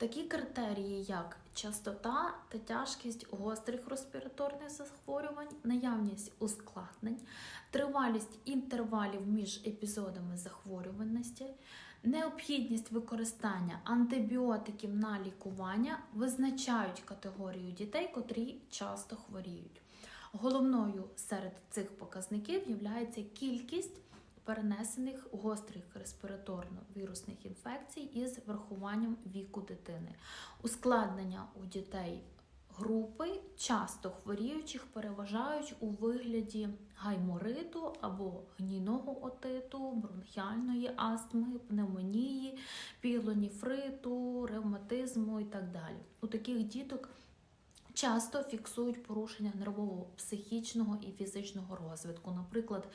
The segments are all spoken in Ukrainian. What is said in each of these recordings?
Такі критерії, як частота та тяжкість гострих респіраторних захворювань, наявність ускладнень, тривалість інтервалів між епізодами захворюваності, необхідність використання антибіотиків на лікування визначають категорію дітей, котрі часто хворіють. Головною серед цих показників є кількість перенесених гострих респіраторно-вірусних інфекцій із врахуванням віку дитини. Ускладнення у дітей групи часто хворіючих переважають у вигляді гаймориту або гнійного отиту, бронхіальної астми, пневмонії, пілоніфриту, ревматизму і так далі. У таких діток часто фіксують порушення нервово-психічного і фізичного розвитку. Наприклад,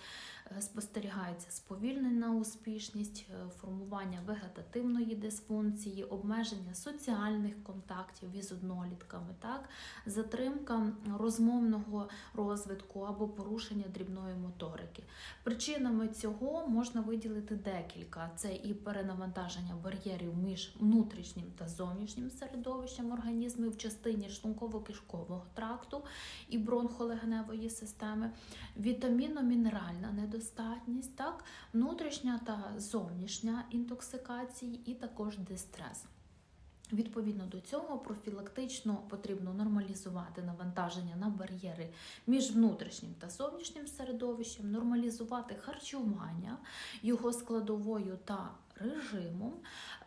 е, спостерігається сповільнена успішність, е, формування вегетативної дисфункції, обмеження соціальних контактів із однолітками, так? затримка розмовного розвитку або порушення дрібної моторики. Причинами цього можна виділити декілька: це і перенавантаження бар'єрів між внутрішнім та зовнішнім середовищем організму в частині шлунково-кишкового тракту і бронхолегеневої системи, вітаміно-мінеральна недостатність, так, внутрішня та зовнішня інтоксикації, і також дистрес. Відповідно до цього, профілактично потрібно нормалізувати навантаження на бар'єри між внутрішнім та зовнішнім середовищем, нормалізувати харчування його складовою та режимом,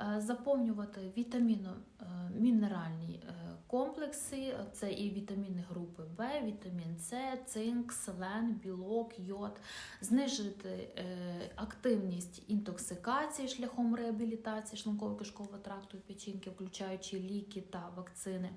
е, заповнювати вітаміно-мінеральні е, комплекси, це і вітаміни групи В, вітамін С, цинк, селен, білок, йод, знижити е, активність інтоксикації шляхом реабілітації шлунково-кишкового тракту і печінки, включаючи ліки та вакцини.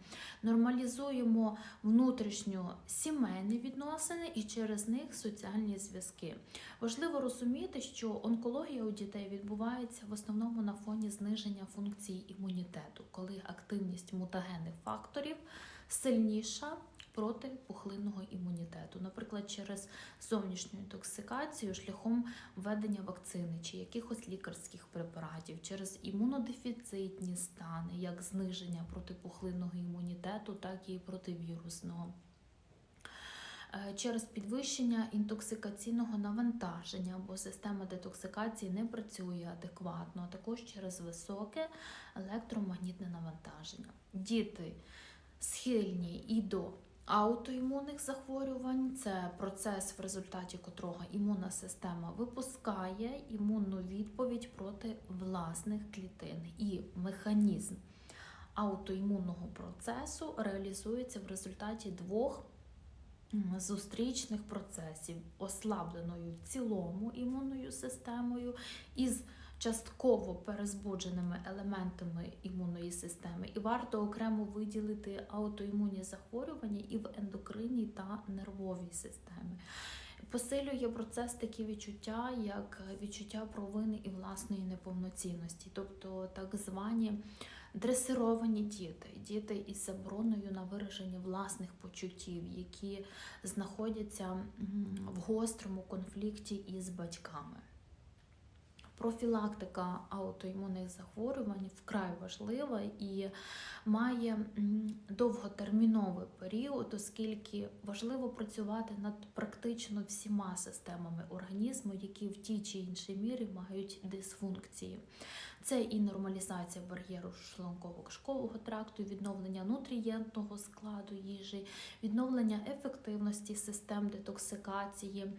Нормалізуємо внутрішньо сімейні відносини і через них соціальні зв'язки. Важливо розуміти, що онкологія у дітей відбувається в основному на фоні зниження функції імунітету, коли активність мутагенних факторів сильніша проти пухлинного імунітету, наприклад, через зовнішню інтоксикацію шляхом введення вакцини чи якихось лікарських препаратів, через імунодефіцитні стани, як зниження протипухлинного імунітету, так і противірусного. Е, Через підвищення інтоксикаційного навантаження, бо система детоксикації не працює адекватно, а також через високе електромагнітне навантаження. Діти схильні і до аутоімунних захворювань, це процес, в результаті котрого імунна система випускає імунну відповідь проти власних клітин і механізм аутоімунного процесу реалізується в результаті двох зустрічних процесів, ослабленою в цілому імунною системою із частково перезбудженими елементами імунної системи. І варто окремо виділити аутоімунні захворювання і в ендокринній та нервовій системі. Посилює процес такі відчуття, як відчуття провини і власної неповноцінності, тобто так звані дресировані діти, діти із забороною на вираження власних почуттів, які знаходяться в гострому конфлікті із батьками. Профілактика аутоімунних захворювань вкрай важлива і має довготерміновий період, оскільки важливо працювати над практично всіма системами організму, які в тій чи іншій мірі мають дисфункції. Це і нормалізація бар'єру шлунково-кишкового тракту, відновлення нутрієнтного складу їжі, відновлення ефективності систем детоксикації.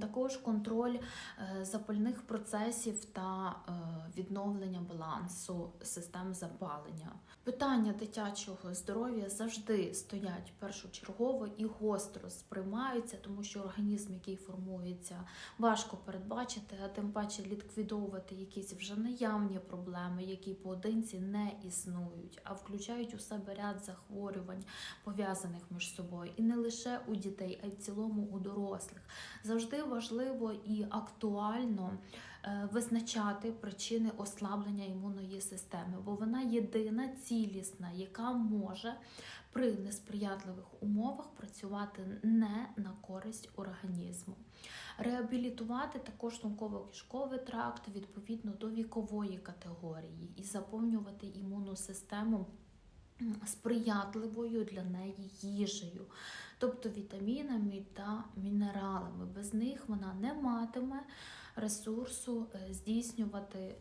Також контроль е, запальних процесів та е, відновлення балансу систем запалення. Питання дитячого здоров'я завжди стоять першочергово і гостро сприймаються, тому що організм, який формується, важко передбачити, а тим паче ліквідовувати якісь вже наявні проблеми, які поодинці не існують, а включають у себе ряд захворювань, пов'язаних між собою, і не лише у дітей, а й в цілому у дорослих. Завжди завжди важливо і актуально е, визначати причини ослаблення імунної системи, бо вона єдина цілісна, яка може при несприятливих умовах працювати не на користь організму. Реабілітувати також шлунково-кишковий тракт відповідно до вікової категорії і заповнювати імунну систему сприятливою для неї їжею, тобто вітамінами та мінералами. Без них вона не матиме ресурсу е, здійснювати е,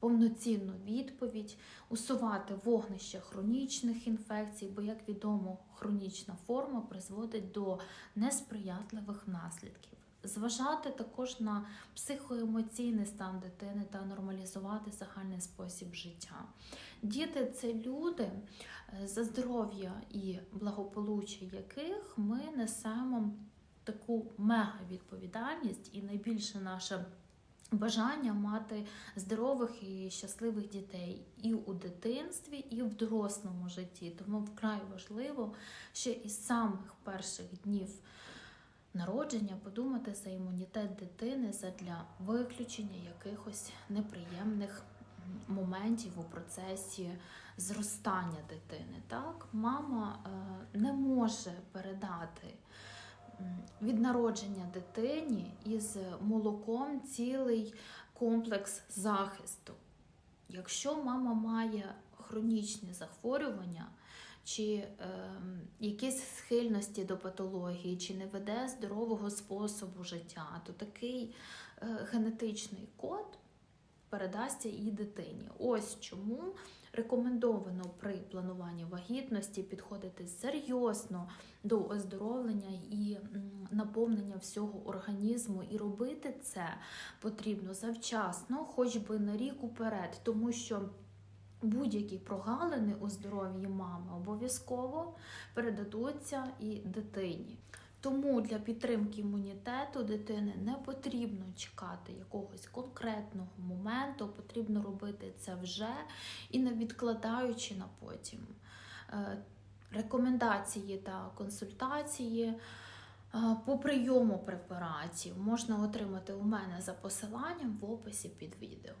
повноцінну відповідь, усувати вогнище хронічних інфекцій, бо, як відомо, хронічна форма призводить до несприятливих наслідків. Зважати також на психоемоційний стан дитини та нормалізувати загальний спосіб життя. Діти це люди, е, за здоров'я і благополуччя яких ми несемо таку мега відповідальність і найбільше наше бажання мати здорових і щасливих дітей і у дитинстві, і в дорослому житті. Тому вкрай важливо ще із самих перших днів народження подумати за імунітет дитини задля виключення якихось неприємних моментів у процесі зростання дитини. Так, мама е, не може передати від народження дитині із молоком цілий комплекс захисту. Якщо мама має хронічні захворювання, чи ем, якісь схильності до патології, чи не веде здорового способу життя, то такий е, генетичний код передасться і дитині. Ось чому рекомендовано при плануванні вагітності підходити серйозно до оздоровлення і наповнення всього організму, і робити це потрібно завчасно, хоч би на рік уперед, тому що. Будь-які прогалини у здоров'ї мами обов'язково передадуться і дитині. Тому для підтримки імунітету дитини не потрібно чекати якогось конкретного моменту, потрібно робити це вже і не відкладаючи на потім. Е, Рекомендації та консультації е, по прийому препаратів можна отримати у мене за посиланням в описі під відео.